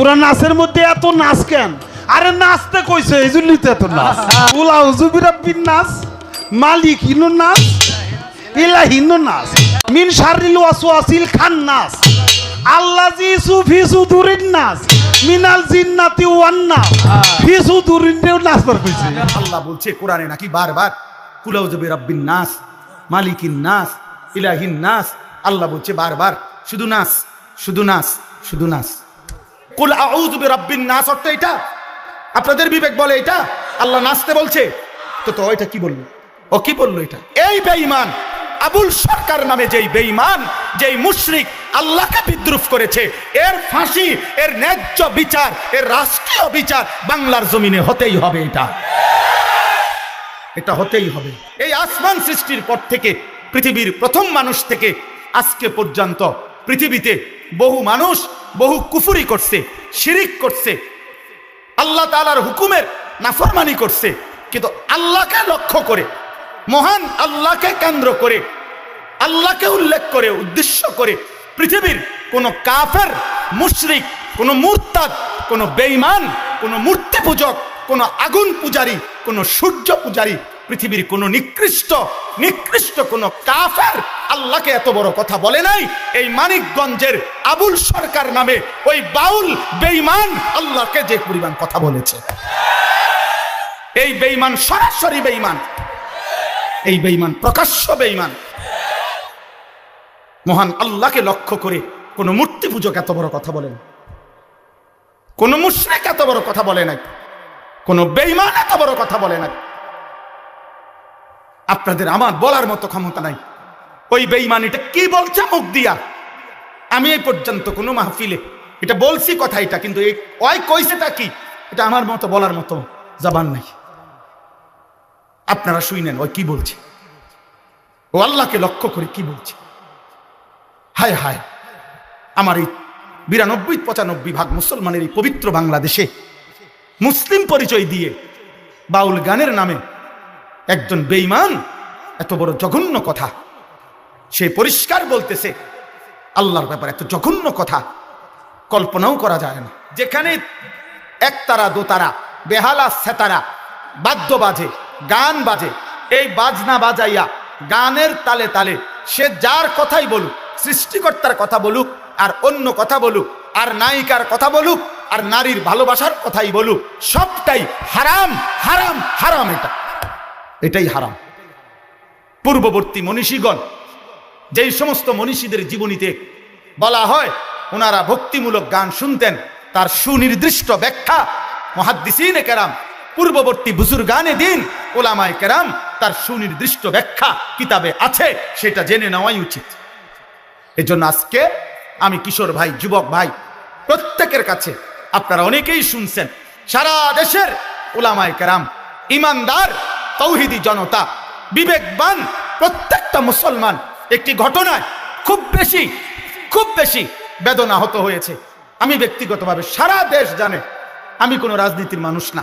সুরা নাচের মধ্যে এত নাচ কেন? আরে নাচতে কইছে এই জন্যই তো এত নাচ উলাউ জুবিরাব্বিন নাচ মালিক হিনো নাচ ইলা হিনো নাচ মিন শারিল ওয়াসওয়াসিল খান নাচ আল্লাহ জি সুফি সুদুরিন নাচ মিনাল জিন্নাতি ওয়ান নাচ ফি সুদুরিন নাচ কইছে। আল্লাহ বলছে কোরআনে নাকি বারবার কুলাউজবে রব্বিন নাস, মালিকিন নাস, ইলাহিন নাস, আল্লাহ বলছে বারবার, শুধু নাস শুধু নাস শুধু নাস। কুল আউযু রব্বিন নাস অর্থ এটা? আপনাদের বিবেক বলে এটা? আল্লাহ নাচতে বলছে। তো তো, এটা কি বলল? ও, কি বলল এটা? এই বেঈমান, আবুল সরকার নামে যেই বেঈমান, যেই মুশরিক আল্লাহকে বিদ্রুপ করেছে, এর ফাঁসি, এর ন্যায্য বিচার, এর রাষ্ট্রীয় বিচার বাংলার জমিনে হতেই হবে এটা। এটা হতেই হবে। এই আসমান সৃষ্টির পর থেকে পৃথিবীর প্রথম মানুষ থেকে আজকে পর্যন্ত পৃথিবীতে বহু মানুষ বহু কুফুরি করছে, শিরিক করছে। আল্লাহ তালার হুকুমের নাফরমানি করছে। কিন্তু আল্লাহকে লক্ষ্য করে, মহান আল্লাহকে কেন্দ্র করে, আল্লাহকে উল্লেখ করে, উদ্দেশ্য করে পৃথিবীর কোন কাফের, মুশরিক, কোন মুরতাদ, কোন বেঈমান, কোন মূর্তি পূজক, কোন আগুন পূজারী, কোন সূর্য পূজারী, পৃথিবীর কোন নিকৃষ্ট নিকৃষ্ট কোন কাফের আল্লাহকে এত বড় কথা বলে নাই। এই মানিকগঞ্জের আবুল সরকার নামে ওই বাউল বেঈমান আল্লাহকে যে পরিমাণ কথা বলেছে। এই বেঈমান সরাসরি বেঈমান। এই বেঈমান প্রকাশ্য বেঈমান। মহান আল্লাহকে লক্ষ্য করে কোন মূর্তি পূজক এত বড় কথা বলেন কোন মুশরিক এত বড় কথা বলে নাই। কোন বেঈমান এত বড় কথা বলে নাই। আপনাদের আমার বলার মতো ক্ষমতা নাই। ওই বেঈমান এটা কি বলছে মুখ দিয়া? আমি এই পর্যন্ত কোনো মাহফিলে, এটা বলছি কথা এটা, কিন্তু এই ওই কইছেটা কি? এটা আমার মতো বলার মতো জবান নাই। আপনারা শুই নেন ওই কি বলছে? ও আল্লাহকে লক্ষ্য করে কি বলছে? হায় হায়, আমার এই বিরানব্বই, পঁচানব্বই ভাগ মুসলমানের এই পবিত্র বাংলাদেশে মুসলিম পরিচয় দিয়ে বাউল গানের নামে একজন বেঈমান, এত বড় জঘন্য কথা। সে পরিষ্কার বলতেছে, আল্লাহর ব্যাপারে এত জঘন্য কথা, কল্পনাও করা যায় না। যেখানে একতারা দোতারা বেহালা, সেতারা, বাদ্য বাজে, গান বাজে, এই বাজনা বাজাইয়া গানের তালে তালে সে যার কথাই বলুক, সৃষ্টিকর্তার কথা বলুক, আর অন্য কথা বলুক, আর নায়িকার কথা বলুক, আর নারীর ভালোবাসার কথাই বলুক, সবটাই হারাম হারাম হারাম এটা। এটাই হারাম। পূর্ববর্তী মনীষীগণ যেই সমস্ত মনীষীদের জীবনীতে বলা হয়, ওনারা ভক্তিমূলক গান শুনতেন, তার সুনির্দিষ্ট ব্যাখ্যা মহাদ্দিসিনে কেরাম, পূর্ববর্তী বুজুর গানে দিন, ওলামায় কেরাম, তার সুনির্দিষ্ট ব্যাখ্যা কিতাবে আছে, সেটা জেনে নেওয়াই উচিত। এজন্য আজকে আমি কিশোর ভাই, যুবক ভাই, প্রত্যেকের কাছে আপনারা অনেকেই শুনছেন, সারা দেশের ওলামায় কেরাম, ইমানদার তৌহিদি জনতা। বিবেকবান প্রত্যেকটা মুসলমান। একটি ঘটনায় খুব বেশি খুব বেশি বেদনা হত হয়েছে। আমি ব্যক্তিগতভাবে সারা দেশ জানে, আমি কোনো রাজনীতির মানুষ না।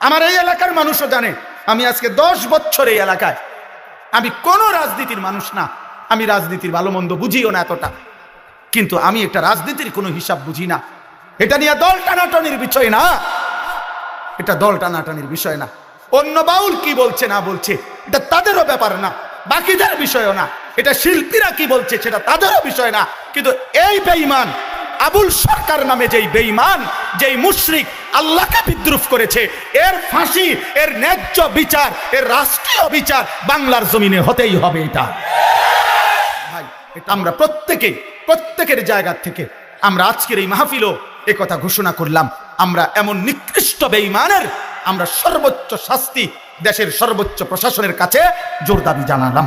আমার এই এলাকার মানুষও জানে, আমি আজকে দশ বছর এই এলাকায়। আমি কোনো রাজনীতির মানুষ না, আমি রাজনীতির ভালো মন্দ বুঝিও না এতটা। কিন্তু আমি একটা রাজনীতির কোনো হিসাব বুঝি না। এটা নিয়ে দল টানাটানির বিষয় না। এটা দল টানাটানির বিষয় না। অন্য বাউল কি বলছে না বলছে, এটা তাদেরও ব্যাপার না, বাকিদের বিষয়ও না। এটা শিল্পীরা কি বলছে সেটা তাদেরও বিষয় না। কিন্তু এই বেঈমান, আবুল সরকার নামে যেই বেঈমান, যেই মুশরিক আল্লাহকে বিদ্রুপ করেছে, এর ফাঁসি, এর ন্যায্য বিচার, এর রাষ্ট্রীয় বিচার বাংলার জমিনে হতেই হবে এটা। ভাই, এটা আমরা প্রত্যেকে, প্রত্যেকের জায়গা থেকে আমরা আজকের এই মাহফিলও কথা ঘোষণা করলাম। আমরা এমন নিকৃষ্ট বেঈমানের আমরা সর্বোচ্চ শাস্তি দেশের সর্বোচ্চ প্রশাসনের কাছে জোর দাবি জানালাম।